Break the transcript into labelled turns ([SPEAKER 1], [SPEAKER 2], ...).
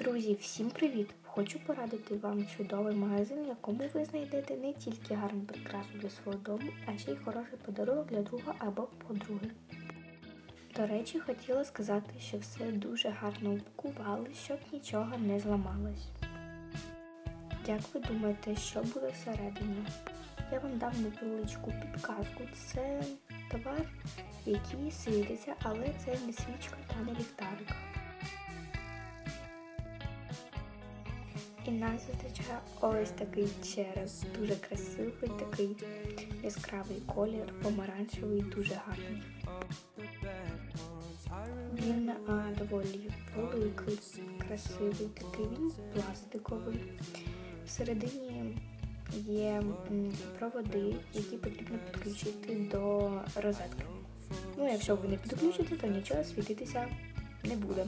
[SPEAKER 1] Друзі, всім привіт! Хочу порадити вам чудовий магазин, в якому ви знайдете не тільки гарну прикрасу для свого дому, а ще й хороший подарунок для друга або подруги. До речі, хотіла сказати, що все дуже гарно упакували, щоб нічого не зламалось. Як ви думаєте, що буде всередині? Я вам дам невеличку підказку. Це товар, який світиться, але це не свічка та не ліхтарик. І нас зустрічає ось такий череп, дуже красивий, такий яскравий колір, помаранчевий, дуже гарний. Він а, доволі великий, красивий, такий він пластиковий. Всередині є проводи, які потрібно підключити до розетки. Ну, якщо ви не підключите, то нічого світитися не буде.